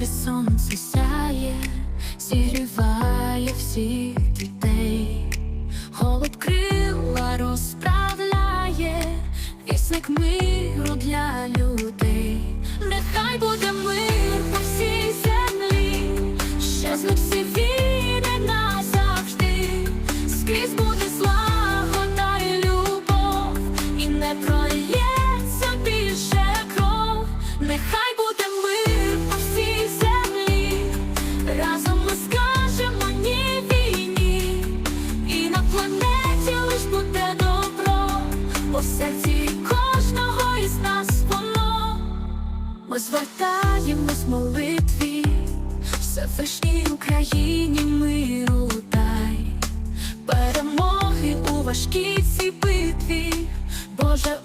небі сонце сяє, зігріває всіх дітей, голуб крила розправляє, вісник миру для людей, нехай буде мир бо серці кожного із нас воно. Ми звертаємось в молитві, Всевишній Україні миру дай, перемоги у важкій цій битві, Боже,